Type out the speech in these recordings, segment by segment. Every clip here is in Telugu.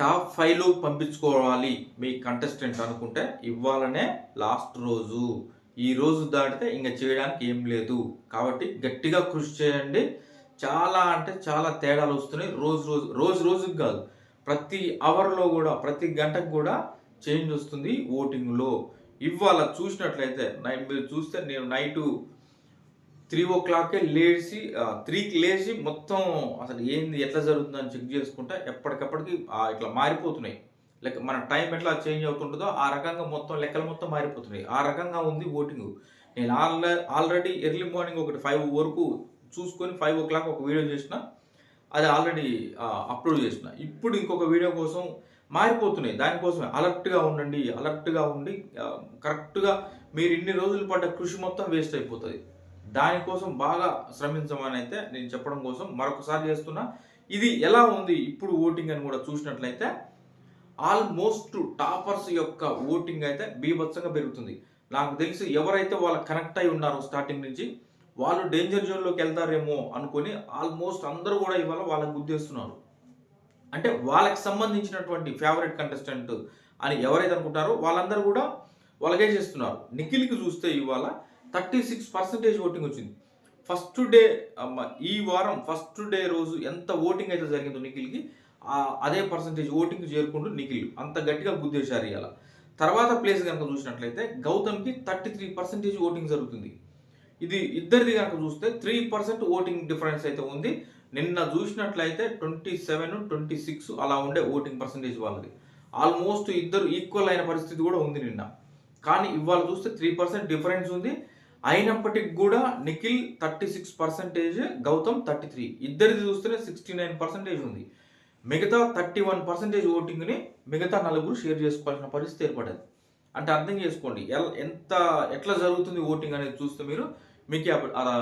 టాప్ ఫైవ్లో పంపించుకోవాలి మీ కంటెస్టెంట్ అనుకుంటే ఇవ్వాలనే లాస్ట్ రోజు. ఈ రోజు దాటితే ఇంకా చేయడానికి ఏం లేదు. కాబట్టి గట్టిగా కృషి చేయండి. చాలా అంటే చాలా తేడాలు వస్తున్నాయి. రోజు రోజు రోజు రోజుకి కాదు. ప్రతి అవర్లో కూడా ప్రతి గంటకు కూడా చేంజ్ వస్తుంది ఓటింగ్లో ఇవాళ చూసినట్లయితే మీరు చూస్తే నేను నైటు త్రీ ఓ క్లాకే లేచి త్రీకి లేచి మొత్తం అసలు ఏంది ఎట్లా జరుగుతుందని చెక్ చేసుకుంటే ఎప్పటికప్పటికి ఇట్లా మారిపోతున్నాయి. లెక్క మన టైం ఎట్లా చేంజ్ అవుతుంటుందో ఆ రకంగా మొత్తం లెక్కలు మొత్తం మారిపోతున్నాయి. ఆ రకంగా ఉంది ఓటింగ్. నేను ఆల్రె ఆల్రెడీ ఎర్లీ మార్నింగ్ ఒకటి ఫైవ్ వరకు చూసుకొని ఫైవ్ ఓ క్లాక్ ఒక వీడియో చేసిన అది ఆల్రెడీ అప్లోడ్ చేసిన. ఇప్పుడు ఇంకొక వీడియో కోసం మారిపోతున్నాయి. దానికోసమే అలర్ట్గా ఉండండి అలర్ట్గా ఉండి కరెక్ట్గా మీరు ఇన్ని రోజులు పడ్డ కృషి మొత్తం వేస్ట్ అయిపోతుంది. దానికోసం బాగా శ్రమించమని అయితే నేను చెప్పడం కోసం మరొకసారి చేస్తున్నా. ఇది ఎలా ఉంది? ఇప్పుడు ఓటింగ్ అని కూడా చూసినట్లయితే ఆల్మోస్ట్ టాపర్స్ యొక్క ఓటింగ్ అయితే బీభత్సంగా పెరుగుతుంది. నాకు తెలిసి ఎవరైతే వాళ్ళు కనెక్ట్ అయి ఉన్నారో స్టార్టింగ్ నుంచి వాళ్ళు డేంజర్ జోన్లోకి వెళ్తారేమో అనుకొని ఆల్మోస్ట్ అందరూ కూడా ఇవాళ వాళ్ళకి గుర్తిస్తున్నారు అంటే వాళ్ళకి సంబంధించినటువంటి ఫేవరెట్ కంటెస్టెంట్ అని ఎవరైతే అనుకుంటారో వాళ్ళందరూ కూడా వాళ్ళకే చేస్తున్నారు. నిఖిల్కి చూస్తే ఇవాళ థర్టీ సిక్స్ పర్సెంటేజ్ ఓటింగ్ వచ్చింది. ఫస్ట్ డే ఈ వారం ఫస్ట్ డే రోజు ఎంత ఓటింగ్ అయితే జరిగిందో నిఖిల్కి అదే పర్సంటేజ్ ఓటింగ్ చేరుకుంటూ నిఖిల్. అంత గట్టిగా గుద్దేశారు ఇవాళ. తర్వాత ప్లేస్ కనుక చూసినట్లయితే గౌతమ్కి థర్టీ త్రీ పర్సెంటేజ్ ఓటింగ్ జరుగుతుంది. ఇది ఇద్దరిది కనుక చూస్తే త్రీ పర్సెంట్ ఓటింగ్ డిఫరెన్స్ అయితే ఉంది. నిన్న చూసినట్లయితే ట్వంటీ సెవెన్ ట్వంటీ సిక్స్ అలా ఉండే ఓటింగ్ పర్సెంటేజ్ వాళ్ళది. ఆల్మోస్ట్ ఇద్దరు ఈక్వల్ అయిన పరిస్థితి కూడా ఉంది నిన్న. కానీ ఇవాళ చూస్తే త్రీ పర్సెంట్ డిఫరెన్స్ ఉంది. అయినప్పటికి కూడా Nikhil thirty six percentage Gautam thirty three. ఇద్దరిది చూస్తేనే సిక్స్టీ నైన్ పర్సెంటేజ్ ఉంది. మిగతా థర్టీ వన్ పర్సెంటేజ్ ఓటింగ్ని మిగతా నలుగురు షేర్ చేసుకోవాల్సిన పరిస్థితి ఏర్పడేది. అంటే అర్థం చేసుకోండి ఎల్ ఎంత ఎట్లా జరుగుతుంది ఓటింగ్ అనేది చూస్తే మీరు మీకు అలా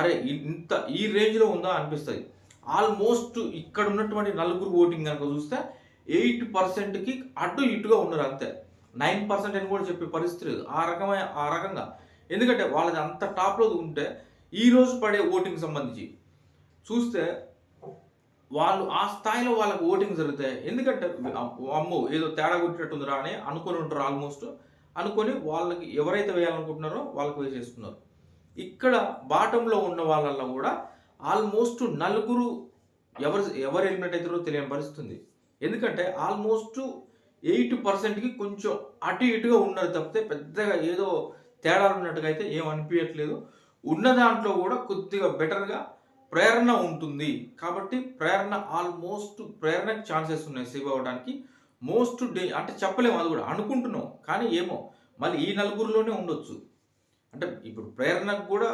అరే ఇంత ఈ రేంజ్లో ఉందా అనిపిస్తుంది. ఆల్మోస్ట్ ఇక్కడ ఉన్నటువంటి నలుగురు ఓటింగ్ కనుక చూస్తే ఎయిట్ పర్సెంట్కి అటు ఇటుగా ఉన్నారు అంతే. నైన్ పర్సెంట్ అని కూడా చెప్పే పరిస్థితి లేదు. ఆ రకమైన ఆ రకంగా. ఎందుకంటే వాళ్ళది అంత టాప్లో ఉంటే ఈరోజు పడే ఓటింగ్ సంబంధించి చూస్తే వాళ్ళు ఆ స్థాయిలో వాళ్ళకి ఓటింగ్ జరుగుతాయి. ఎందుకంటే అమ్మో ఏదో తేడా కొట్టినట్టుందిరా అని అనుకొని ఉంటారు ఆల్మోస్ట్ అనుకొని వాళ్ళకి ఎవరైతే వేయాలనుకుంటున్నారో వాళ్ళకి వేసేస్తున్నారు. ఇక్కడ బాటంలో ఉన్న వాళ్ళల్లో కూడా ఆల్మోస్ట్ నలుగురు ఎవరు ఎవరు ఎలిమినేట్ అవుతారో తెలియని పరిస్థితుంది ఎందుకంటే ఆల్మోస్ట్ ఎయిట్ పర్సెంట్కి కొంచెం అటు ఇటుగా ఉన్నారు తప్పితే పెద్దగా ఏదో తేడాలు ఉన్నట్టుగా అయితే ఏం అనిపించట్లేదు ఉన్న దాంట్లో కూడా కొద్దిగా బెటర్గా ప్రేరణ ఉంటుంది. కాబట్టి ప్రేరణ ఆల్మోస్ట్ ప్రేరణకు ఛాన్సెస్ ఉన్నాయి సేవ్ అవ్వడానికి. మోస్ట్ డే అంటే చెప్పలేము అది కూడా అనుకుంటున్నాం. కానీ ఏమో మళ్ళీ ఈ నలుగురిలోనే ఉండొచ్చు. అంటే ఇప్పుడు ప్రేరణకు కూడా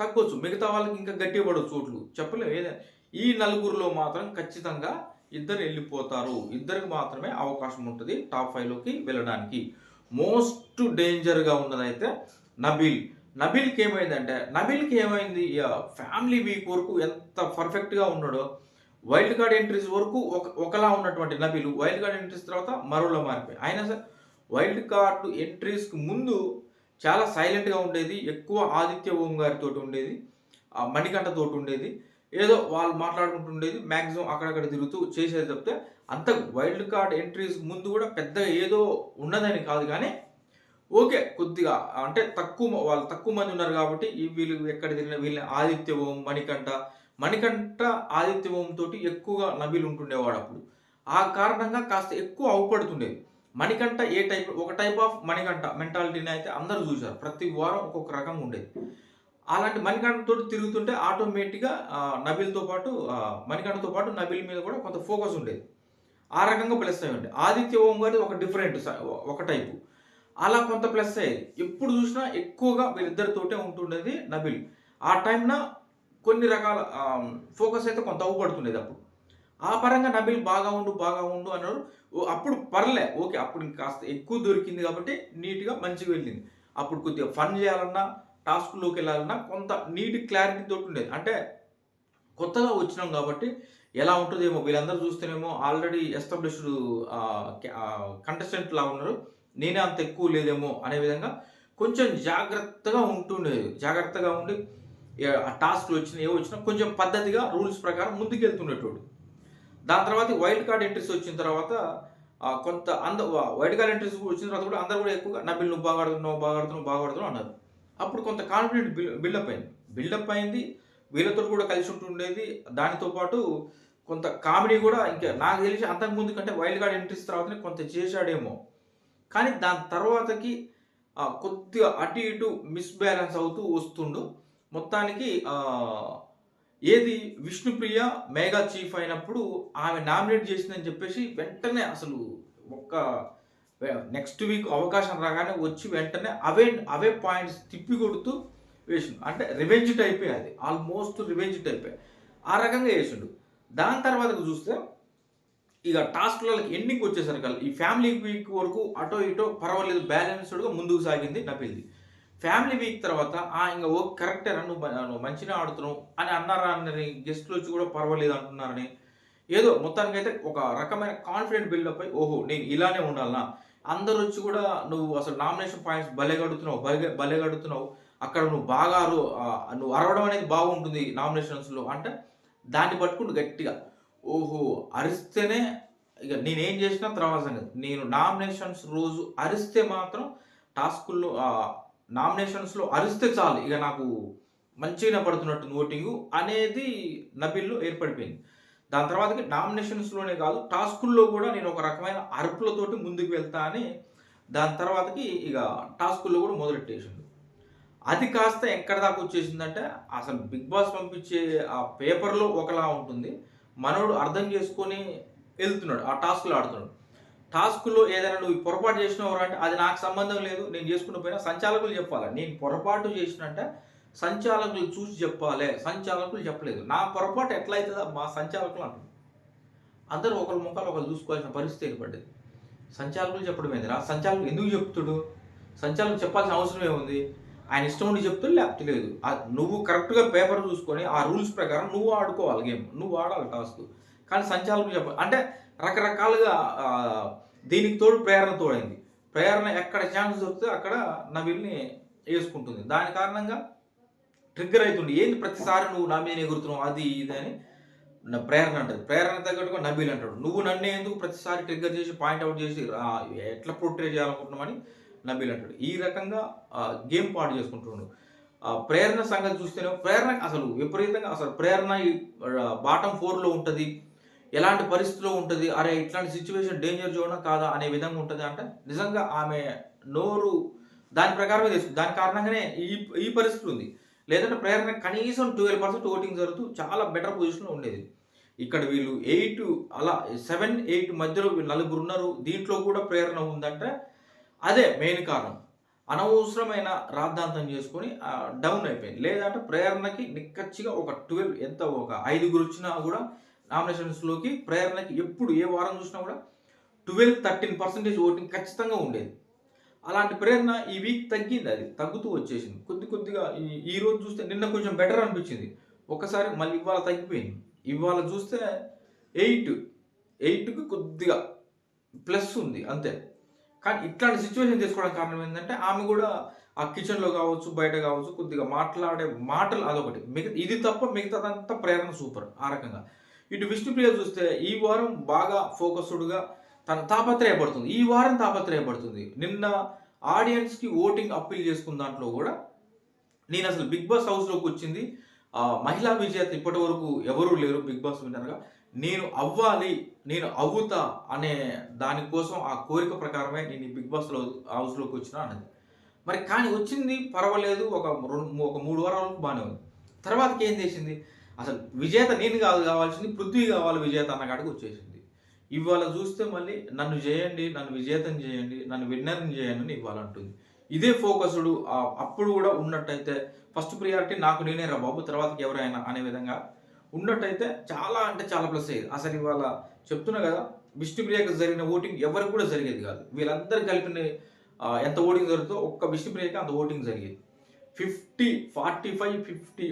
తగ్గొచ్చు. మిగతా వాళ్ళకి ఇంకా గట్టి పడవచ్చు చోట్లు చెప్పలేము ఏదైనా ఈ నలుగురిలో మాత్రం ఖచ్చితంగా ఇద్దరు వెళ్ళిపోతారు. ఇద్దరికి మాత్రమే అవకాశం ఉంటుంది టాప్ ఫైవ్లోకి వెళ్ళడానికి. మోస్ట్ డేంజర్గా ఉన్నదైతే నబీల్. నబీల్కి ఏమైందంటే నబీల్కి ఏమైంది? ఫ్యామిలీ వీక్ వరకు ఎంత పర్ఫెక్ట్గా ఉన్నాడో వైల్డ్ కార్డ్ ఎంట్రీస్ వరకు ఒక ఒకలా ఉన్నటువంటి నబీలు. వైల్డ్ కార్డ్ ఎంట్రీస్ తర్వాత మరోలా మారిపోయి అయినా సరే వైల్డ్ కార్డ్ ఎంట్రీస్కి ముందు చాలా సైలెంట్గా ఉండేది. ఎక్కువ ఆదిత్య ఓం గారితో ఉండేది ఆ మణికంఠతో ఉండేది. ఏదో వాళ్ళు మాట్లాడుకుంటుండేది మ్యాక్సిమం అక్కడక్కడ తిరుగుతూ చేసేది తప్పితే అంత వైల్డ్ కార్డ్ ఎంట్రీస్ ముందు కూడా పెద్దగా ఏదో ఉన్నదని కాదు కానీ ఓకే కొద్దిగా అంటే తక్కువ వాళ్ళు తక్కువ మంది ఉన్నారు కాబట్టి వీళ్ళు ఎక్కడ తిరిగిన వీళ్ళని ఆదిత్య ఓం మణికంఠ మణికంఠ ఆదిత్య ఓం తోటి ఎక్కువగా నబీలు ఉంటుండేవాడు అప్పుడు. ఆ కారణంగా కాస్త ఎక్కువ అవుపడుతుండేది మణికంఠ ఏ టైప్ ఒక టైప్ ఆఫ్ మణికంఠ మెంటాలిటీని అయితే అందరూ చూశారు. ప్రతి వారం ఒక్కొక్క రకంగా ఉండేది. అలాంటి మణికంఠతో తిరుగుతుంటే ఆటోమేటిక్గా నబిల్తో పాటు మణికంఠతో పాటు నబిల్ మీద కూడా కొంత ఫోకస్ ఉండేది. ఆ రకంగా ప్లస్ అయ్యండి ఆదిత్య ఓం గారి ఒక డిఫరెంట్ స- ఒక టైపు అలా కొంత ప్లస్ అయ్యేది. ఎప్పుడు చూసినా ఎక్కువగా వీళ్ళిద్దరితోటే ఉంటుండేది నబిల్. ఆ టైంన కొన్ని రకాల ఫోకస్ అయితే కొంత అవ్వబడుతుండేది అప్పుడు. ఆ పరంగా నబిల్ బాగా ఉండు బాగా ఉండు అన్నారు ఓ, అప్పుడు పర్లే ఓకే అప్పుడు కాస్త ఎక్కువ దొరికింది కాబట్టి నీట్గా మంచిగా వెళ్ళింది. అప్పుడు కొద్దిగా ఫన్ చేయాలన్నా టాస్క్లోకి వెళ్ళాలన్నా కొంత నీట్ క్లారిటీ తోటి ఉండేది. అంటే కొత్తగా వచ్చినాం కాబట్టి ఎలా ఉంటుందేమో వీళ్ళందరూ చూస్తేనేమో ఆల్రెడీ ఎస్టాబ్లిష్డ్ కంటెస్టెంట్ లా ఉన్నారు. నేనే అంత ఎక్కువ లేదేమో అనే విధంగా కొంచెం జాగ్రత్తగా ఉంటుండేది జాగ్రత్తగా ఉండి ఆ టాస్క్లు వచ్చినా ఏవో వచ్చినా కొంచెం పద్ధతిగా రూల్స్ ప్రకారం ముందుకెళ్తుండేటోడు. దాని తర్వాత వైల్డ్ కార్డ్ ఎంట్రీస్ వచ్చిన తర్వాత కొంత అంద వైల్డ్ కార్డ్ ఎంట్రీస్ వచ్చిన తర్వాత కూడా అందరూ కూడా ఎక్కువగా నా బిల్ నువ్వు బాగా ఆడుతున్నావు బాగా ఆడుతున్నావు బాగా ఆడుతున్నావు అన్నారు. అప్పుడు కొంత కాన్ఫిడెంట్ బిల్డప్ అయింది. బిల్డప్ అయింది. వీళ్ళతో కూడా కలిసి ఉంటుండేది. దానితో పాటు కొంత కామెడీ కూడా ఇంకా నాకు తెలిసి అంతకుముందు కంటే వైల్డ్ కార్డ్ ఎంట్రీస్ తర్వాతనే కొంత చేశాడేమో. కానీ దాని తర్వాతకి కొద్దిగా అటు ఇటు మిస్బ్యాలెన్స్ అవుతూ వస్తుండు. మొత్తానికి ఏది విష్ణుప్రియ మేఘా చీఫ్ అయినప్పుడు ఆమె నామినేట్ చేసిందని చెప్పేసి వెంటనే అసలు ఒక్క నెక్స్ట్ వీక్ అవకాశం రాగానే వచ్చి వెంటనే అవే అవే పాయింట్స్ తిప్పి కొడుతూ వేసిండు. అంటే రివెంజ్ టైపే అది. ఆల్మోస్ట్ రివెంజ్ టైపే ఆ రకంగా వేసిండు దాని తర్వాత చూస్తే ఇక టాస్క్లలో ఎండింగ్ వచ్చేసరికి ఈ ఫ్యామిలీ వీక్ వరకు అటో ఇటో పర్వాలేదు బ్యాలెన్స్డ్గా ముందుకు సాగింది నపిల్ది ఫ్యామిలీ వీక్ తర్వాత ఆ ఇంకా ఓ కరెక్టే రా, నువ్వు నువ్వు మంచిగా ఆడుతున్నావు అని అన్నారా అని గెస్ట్లు వచ్చి కూడా పర్వాలేదు అంటున్నారని. ఏదో మొత్తానికి అయితే ఒక రకమైన కాన్ఫిడెంట్ బిల్డప్ అయి ఓహో నేను ఇలానే ఉండాలనా? అందరు వచ్చి కూడా నువ్వు అసలు నామినేషన్ పాయింట్స్ భలే కడుతున్నావు భలే భలే కడుతున్నావు అక్కడ నువ్వు బాగా నువ్వు అరవడం అనేది బాగుంటుంది నామినేషన్స్లో. అంటే దాన్ని పట్టుకుంటూ గట్టిగా. ఓహో అరిస్తేనే ఇక నేనేం చేసినా తర్వాత సంగతి. నేను నామినేషన్స్ రోజు అరిస్తే మాత్రం టాస్కుల్లో నామినేషన్స్లో అరిస్తే చాలు. ఇక నాకు మంచిగా పడుతున్నట్టు ఓటింగు అనేది నబిల్లో ఏర్పడిపోయింది. దాని తర్వాతకి నామినేషన్స్లోనే కాదు టాస్కుల్లో కూడా నేను ఒక రకమైన అరుపులతోటి ముందుకు వెళ్తా అని దాని తర్వాతకి ఇక టాస్కుల్లో కూడా మొదలెట్టేసిండు. అది కాస్త ఎక్కడ దాకా వచ్చేసిందంటే అసలు బిగ్ బాస్ పంపించే ఆ పేపర్లో ఒకలా ఉంటుంది. మనోడు అర్థం చేసుకొని వెళ్తున్నాడు ఆ టాస్క్లో ఆడుతున్నాడు. టాస్క్లో ఏదైనా నువ్వు పొరపాటు చేసినావు అంటే అది నాకు సంబంధం లేదు నేను చేసుకున్న పోయినా సంచాలకులు చెప్పాలి. నేను పొరపాటు చేసినంటే సంచాలకులు చూసి చెప్పాలి. సంచాలకులు చెప్పలేదు. నా పొరపాటు ఎట్లయితుందో మా సంచాలకులు అంటారు అందరూ ఒకరి ముఖాలు ఒకరు చూసుకోవాల్సిన పరిస్థితి ఏర్పడ్డది. సంచాలకులు చెప్పడం ఏంది నా సంచాలకులు ఎందుకు చెప్తుడు? సంచాలకులు చెప్పాల్సిన అవసరం ఏముంది? ఆయన ఇష్టం ఉండి చెప్తూ లేకపోతే లేదు. నువ్వు కరెక్ట్గా పేపర్ చూసుకొని ఆ రూల్స్ ప్రకారం నువ్వు ఆడుకోవాలి గేమ్ నువ్వు ఆడాలి టాస్క్ కానీ సంచాలకులు చెప్పాలి అంటే రకరకాలుగా దీనికి తోడు ప్రేరణ తోడైంది. ప్రేరణ ఎక్కడ ఛాన్స్ దొరికితే అక్కడ నవీల్ని వేసుకుంటుంది. దాని కారణంగా ట్రిగ్గర్ అవుతుంది ఏంది ప్రతిసారి నువ్వు నా మీద ఎగురుతున్నావు? అది ఇది అని నా ప్రేరణ అంటది. ప్రేరణ తగ్గట్టుగా నబీల్ అంటాడు. నువ్వు నన్నే ఎందుకు ప్రతిసారి ట్రిగ్గర్ చేసి పాయింట్ అవుట్ చేసి ఎట్లా ప్రొట్రే చేయాలనుకుంటున్నామని నబీల్ అంటాడు. ఈ రకంగా గేమ్ పాడు చేసుకుంటున్నాడు ఆ, ప్రేరణ సంగతి చూస్తేనే ప్రేరణ అసలు విపరీతంగా అసలు ప్రేరణ బాటం ఫోర్లో ఉంటుంది. ఎలాంటి పరిస్థితిలో ఉంటుంది? అరే ఇట్లాంటి సిచ్యువేషన్ డేంజర్ జోనా కాదా అనే విధంగా ఉంటుంది అంటే నిజంగా ఆమె నోరు దాని ప్రకారమే తీసుకుంది. దాని కారణంగానే ఈ ఈ పరిస్థితి ఉంది. లేదంటే ప్రేరణ కనీసం ట్వెల్వ్ పర్సెంట్ ఓటింగ్ జరుగుతూ చాలా బెటర్ పొజిషన్లో ఉండేది. ఇక్కడ వీళ్ళు ఎయిట్ అలా సెవెన్ ఎయిట్ మధ్యలో వీళ్ళు నలుగురు ఉన్నారు. దీంట్లో కూడా ప్రేరణ ఉందంటే అదే మెయిన్ కారణం. అనవసరమైన రాద్ధాంతం చేసుకొని డౌన్ అయిపోయింది. లేదంటే ప్రేరణకి నిక్కచ్చిగా ఒక ట్వెల్వ్ ఎంత ఒక ఐదుగురు వచ్చినా కూడా నామినేషన్స్లోకి ప్రేరణకి ఎప్పుడు ఏ వారం చూసినా కూడా ట్వెల్వ్ థర్టీన్ పర్సెంటేజ్ ఓటింగ్ ఖచ్చితంగా ఉండేది. అలాంటి ప్రేరణ ఈ వీక్ తగ్గింది అది. తగ్గుతూ వచ్చేసింది. కొద్ది కొద్దిగా ఈ రోజు చూస్తే నిన్న కొంచెం బెటర్ అనిపించింది. ఒకసారి మళ్ళీ ఇవాళ తగ్గిపోయింది. ఇవాళ చూస్తే ఎయిట్ ఎయిట్కి కొద్దిగా ప్లస్ ఉంది అంతే. కానీ ఇట్లాంటి సిచ్యువేషన్ తీసుకోవడానికి కారణం ఏంటంటే ఆమె కూడా ఆ కిచెన్లో కావచ్చు బయట కావచ్చు కొద్దిగా మాట్లాడే మాటలు అదొకటి. మిగతా ఇది తప్ప మిగతాదంతా ప్రేరణ సూపర్ ఆ రకంగా. ఇటు విష్ణుప్రియ చూస్తే ఈ వారం బాగా ఫోకస్డ్గా తన తాపత్రయపడుతుంది. ఈ వారం తాపత్రయపడుతుంది. నిన్న ఆడియన్స్కి ఓటింగ్ అప్పీల్ చేసుకున్న దాంట్లో కూడా నేను అసలు బిగ్ బాస్ హౌస్లోకి వచ్చింది. మహిళా విజేత ఇప్పటి వరకు ఎవరూ లేరు బిగ్ బాస్ విన్నర్గా. నేను అవ్వాలి నేను అవ్వుతా అనే దానికోసం ఆ కోరిక ప్రకారమే నేను బిగ్ బాస్లో హౌస్లోకి వచ్చిన అన్నది. మరి కానీ వచ్చింది పర్వాలేదు ఒక రెండు ఒక మూడు వారాలకు బాగానే ఉంది. తర్వాతకి ఏం చేసింది? అసలు విజేత నేను కాదు కావాల్సింది పృథ్వీ కావాలి విజేత అన్న కాడికి వచ్చేసింది. ఇవాళ చూస్తే మళ్ళీ నన్ను చేయండి నన్ను విజేతం చేయండి నన్ను విన్నర్ని చేయండి అని ఇవ్వాలంటుంది. ఇదే ఫోకస్డ్ అప్పుడు కూడా ఉన్నట్టయితే ఫస్ట్ ప్రియారిటీ నాకు నేనే రా బాబు తర్వాతకి ఎవరైనా అనే విధంగా ఉన్నట్టయితే చాలా అంటే చాలా ప్లస్ అయ్యేది. అసలు ఇవాళ చెప్తున్నా కదా విష్ణుప్రియకు జరిగిన ఓటింగ్ ఎవరికి కూడా జరిగేది కాదు. వీళ్ళందరూ కలిపిన ఎంత ఓటింగ్ జరుగుతుందో ఒక్క విష్ణుప్రియకి అంత ఓటింగ్ జరిగేది. Fifty forty five fifty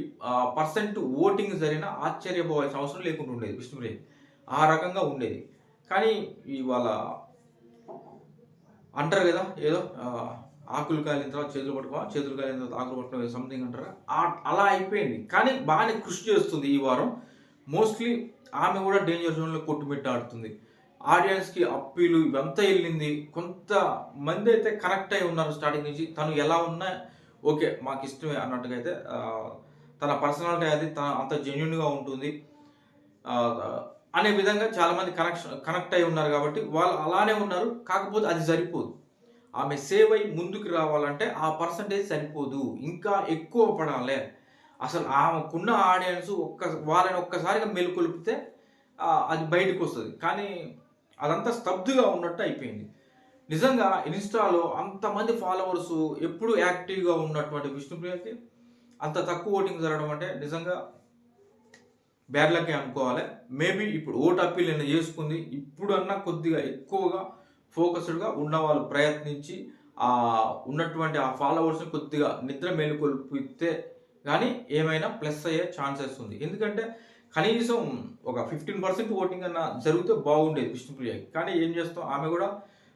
percent voting జరిగినా ఆశ్చర్యపోవాల్సిన అవసరం లేకుండా ఉండేది విష్ణుప్రియకి ఆ రకంగా ఉండేది. కానీ ఇవాళ అంటారు కదా ఏదో ఆకులు కాలిన తర్వాత చేతులు పట్టుకో చేతులు కాలిన తర్వాత ఆకులు పట్టుకో సంథింగ్ అంటారా? అలా అయిపోయింది. కానీ బాగానే కృషి చేస్తుంది ఈ వారం. మోస్ట్లీ ఆమె కూడా డేంజర్ జోన్లో కొట్టుమిట్టాడుతుంది ఆడియన్స్కి అప్పీలు ఇవంతా వెళ్ళింది. కొంత మంది అయితే కనెక్ట్ అయి ఉన్నారు స్టార్టింగ్ నుంచి. తను ఎలా ఉన్నా ఓకే మాకు ఇష్టమే అన్నట్టుగా అయితే తన పర్సనాలిటీ అది తన అంత జెన్యున్గా ఉంటుంది. అనే విధంగా చాలామంది కనెక్షన్ కనెక్ట్ అయి ఉన్నారు కాబట్టి వాళ్ళు అలానే ఉన్నారు. కాకపోతే అది సరిపోదు. ఆమె సేవ్ అయి ముందుకు రావాలంటే ఆ పర్సంటేజ్ సరిపోదు ఇంకా ఎక్కువ పడాలి. అసలు ఆమెకున్న ఆడియన్స్ ఒక్క వాళ్ళని ఒక్కసారిగా మేలుకొలిపితే అది బయటకు వస్తుంది కానీ అదంతా స్తబ్దుగా ఉన్నట్టు అయిపోయింది. నిజంగా ఇన్స్టాలో అంతమంది ఫాలోవర్స్ ఎప్పుడు యాక్టివ్గా ఉన్నటువంటి విష్ణుప్రియకి అంత తక్కువ ఓటింగ్ జరగడం అంటే నిజంగా బ్యాడ్ అనుకోవాలి. మేబీ ఇప్పుడు ఓట్ అప్పీల్ నేను చేసుకుంది ఇప్పుడన్నా కొద్దిగా ఎక్కువగా ఫోకస్డ్గా ఉన్నవాళ్ళు ప్రయత్నించి ఆ ఉన్నటువంటి ఆ ఫాలోవర్స్ని కొద్దిగా నిద్ర మేలుకొల్పితే కానీ ఏమైనా ప్లస్ అయ్యే ఛాన్సెస్ ఉంది. ఎందుకంటే కనీసం ఒక ఫిఫ్టీన్ పర్సెంట్ ఓటింగ్ అన్న జరిగితే బాగుండేది విష్ణుప్రియకి కానీ ఏం చేస్తాం? ఆమె కూడా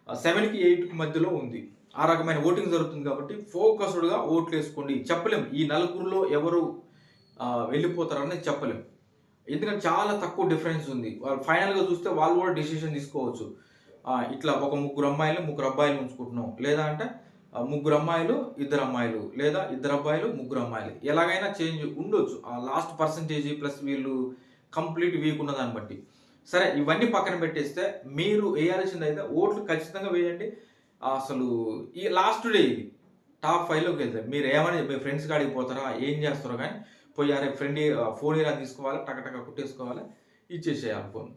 సెవెన్కి ఎయిట్కి మధ్యలో ఉంది. ఆ రకమైన ఓటింగ్ జరుగుతుంది కాబట్టి ఫోకస్డ్గా ఓట్లు వేసుకోండి చెప్పలేం. ఈ నలుగురిలో ఎవరు వెళ్ళిపోతారనేది వెళ్ళిపోతారని చెప్పలేం. ఎందుకంటే చాలా తక్కువ డిఫరెన్స్ ఉంది. వాళ్ళు ఫైనల్గా చూస్తే వాళ్ళు కూడా డిసిషన్ తీసుకోవచ్చు. ఇట్లా ఒక ముగ్గురు అమ్మాయిలు ముగ్గురు అబ్బాయిలు ఉంచుకుంటున్నాం లేదా అంటే ముగ్గురు అమ్మాయిలు ఇద్దరు అమ్మాయిలు లేదా ఇద్దరు అబ్బాయిలు ముగ్గురు అమ్మాయిలు. ఎలాగైనా చేంజ్ ఉండొచ్చు. ఆ లాస్ట్ పర్సంటేజ్ ప్లస్ వీళ్ళు కంప్లీట్ వీక్ ఉన్న దాన్ని బట్టి. సరే ఇవన్నీ పక్కన పెట్టేస్తే మీరు వేయాల్సింది అయితే ఓట్లు ఖచ్చితంగా వేయండి. అసలు ఈ లాస్ట్ డే ఇది. టాప్ ఫైవ్లోకి వెళ్తారు మీరు ఏమని మీ ఫ్రెండ్స్ కాడికి పోతారా ఏం చేస్తారో కానీ పోయి అరే ఫ్రెండ్ ఫోన్ ఇలా తీసుకోవాలి టకటక కుట్టేసుకోవాలి ఇచ్చేసేయాలి ఫోన్.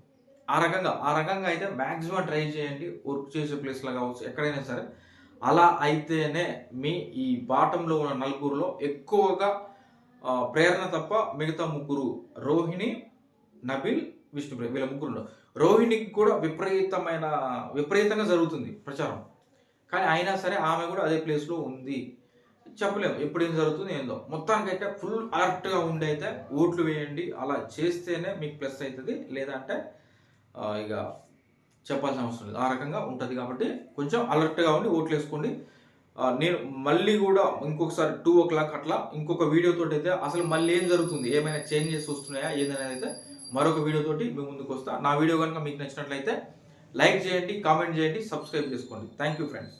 ఆ రకంగా ఆ రకంగా అయితే మ్యాక్సిమం ట్రై చేయండి. వర్క్ చేసే ప్లేస్లో కావచ్చు ఎక్కడైనా సరే. అలా అయితేనే మీ ఈ బాటంలో ఉన్న నలుగురిలో ఎక్కువగా ప్రేరణ తప్ప మిగతా ముగ్గురు రోహిణి నబిల్ విష్ణుప్రియ వీళ్ళ ముగ్గురు రోహిణికి కూడా విపరీతమైన విపరీతంగా జరుగుతుంది ప్రచారం. కానీ అయినా సరే ఆమె కూడా అదే ప్లేస్లో ఉంది. చెప్పలేము. ఎప్పుడు ఏం జరుగుతుంది ఏందో. మొత్తానికైతే ఫుల్ అలర్ట్గా ఉండి అయితే ఓట్లు వేయండి. అలా చేస్తేనే మీకు ప్లస్ అవుతుంది. లేదంటే ఇక చెప్పాల్సిన అవసరం లేదు. ఆ రకంగా ఉంటుంది కాబట్టి కొంచెం అలర్ట్గా ఉండి ఓట్లు వేసుకోండి. నేను మళ్ళీ కూడా ఇంకొకసారి టూ ఓ క్లాక్ అట్లా ఇంకొక వీడియోతో అయితే అసలు మళ్ళీ ఏం జరుగుతుంది? ఏమైనా చేంజెస్ వస్తున్నాయా? ఏదనేది అయితే మరొక వీడియోతోటి మీ ముందుకు వస్తా. నా వీడియో కనుక మీకు నచ్చినట్లయితే లైక్ చేయండి కామెంట్ చేయండి సబ్స్క్రైబ్ చేసుకోండి. Thank you friends